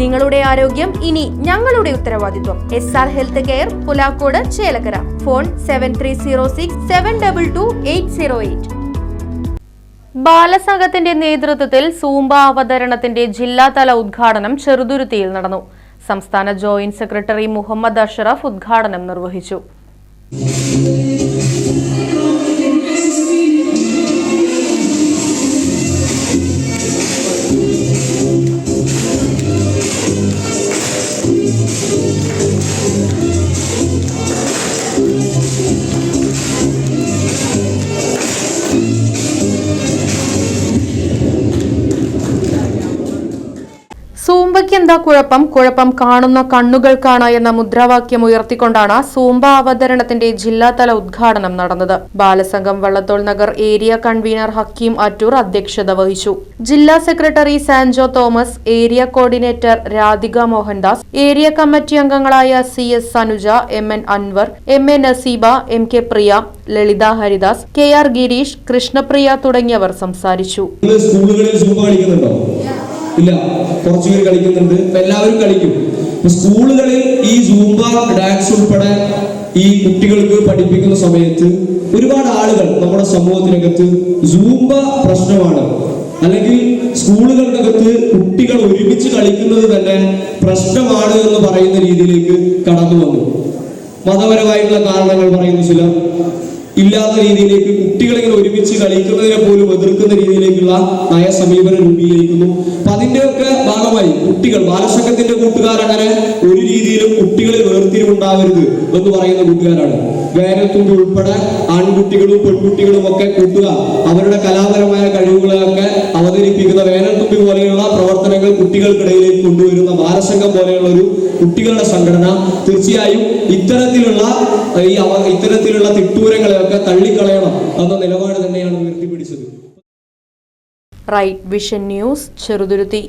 നിങ്ങളുടെ ആരോഗ്യം ഇനി ഞങ്ങളുടെ ഉത്തരവാദിത്വം. S R health care Pulakode Chelakkara. Phone seven three zero six seven double two eight zero eight ബാലസംഘത്തിന്റെ നേതൃത്വത്തിൽ സൂംബ അവതരണത്തിന്റെ ജില്ലാതല ഉദ്ഘാടനം ചെറുതുരുത്തിയിൽ നടന്നു. സംസ്ഥാന ജോയിന്റ് സെക്രട്ടറി മുഹമ്മദ് അഷറഫ് ഉദ്ഘാടനം നിർവഹിച്ചു. സൂംബയ്ക്ക് എന്താ കുഴപ്പം? കുഴപ്പം കാണുന്ന കണ്ണുകൾക്കാണ് എന്ന മുദ്രാവാക്യം ഉയർത്തിക്കൊണ്ടാണ് സൂംബ അവതരണത്തിന്റെ ജില്ലാതല ഉദ്ഘാടനം നടന്നത്. ബാലസംഘം വള്ളത്തോൾ നഗർ ഏരിയ കൺവീനർ ഹക്കീം അറ്റൂർ അധ്യക്ഷത വഹിച്ചു. ജില്ലാ secretary Sanjo Thomas area coordinator Radhika Mohandas area committee അംഗങ്ങളായ C S Sanuja M N Anwar M A Naseeba M K Priya Lalitha Haridas K R Gireesh Krishnapriya തുടങ്ങിയവർ സംസാരിച്ചു. സൂമ്പ ഇല്ല. കുറച്ചു കളിക്കുന്നുണ്ട്. ഇപ്പൊ എല്ലാവരും കളിക്കും. സ്കൂളുകളിൽ ഈ സൂംബ ഡാൻസ് ഉൾപ്പെടെ ഈ കുട്ടികൾക്ക് പഠിപ്പിക്കുന്ന സമയത്ത് ഒരുപാട് ആളുകൾ നമ്മുടെ സമൂഹത്തിനകത്ത് സൂംബ പ്രശ്നമാണ്. അല്ലെങ്കിൽ സ്കൂളുകൾക്കകത്ത് കുട്ടികൾ ഒരുമിച്ച് കളിക്കുന്നത് തന്നെ പ്രശ്നമാണ് എന്ന് പറയുന്ന രീതിയിലേക്ക് കടന്നു വന്നു. മതപരമായിട്ടുള്ള കാരണങ്ങൾ പറയുന്നു ചിലർ. ഇല്ലാത്ത രീതിയിലേക്ക് കുട്ടികളെ ഒരുമിച്ച് കളിക്കുന്നതിനെ പോലും എതിർക്കുന്ന രീതിയിലേക്കുള്ള നയ സമീപനം രൂപീകരിക്കുന്നു. അപ്പൊ അതിന്റെയൊക്കെ ഭാഗമായി കുട്ടികൾ ബാലസംഘത്തിന്റെ കൂട്ടുകാർ അങ്ങനെ ഒരു രീതിയിലും കുട്ടികളെ വേർതിരിവുണ്ടാവരുത് എന്ന് പറയുന്ന കൂട്ടുകാരാണ്. വേനൽത്തുമ്പി ഉൾപ്പെടെ ആൺകുട്ടികളും പെൺകുട്ടികളും ഒക്കെ കൂട്ടുക അവരുടെ കലാപരമായ കഴിവുകളെയൊക്കെ അവതരിപ്പിക്കുന്ന വേനൽത്തുമ്പി പ്രവർത്തനങ്ങൾ കുട്ടികൾക്കിടയിലേക്ക് കൊണ്ടുവരുന്ന ബാലസംഘം പോലെയുള്ള ഒരു കുട്ടികളുടെ സംഘടന തീർച്ചയായും ഇത്തരത്തിലുള്ള ഈ ഇത്തരത്തിലുള്ള തിട്ടൂരങ്ങളെയൊക്കെ തള്ളിക്കളയണം എന്ന നിലപാട് തന്നെയാണ് ഉയർത്തിപ്പിടിച്ചത്. Right Vision News Cheruthuruthy.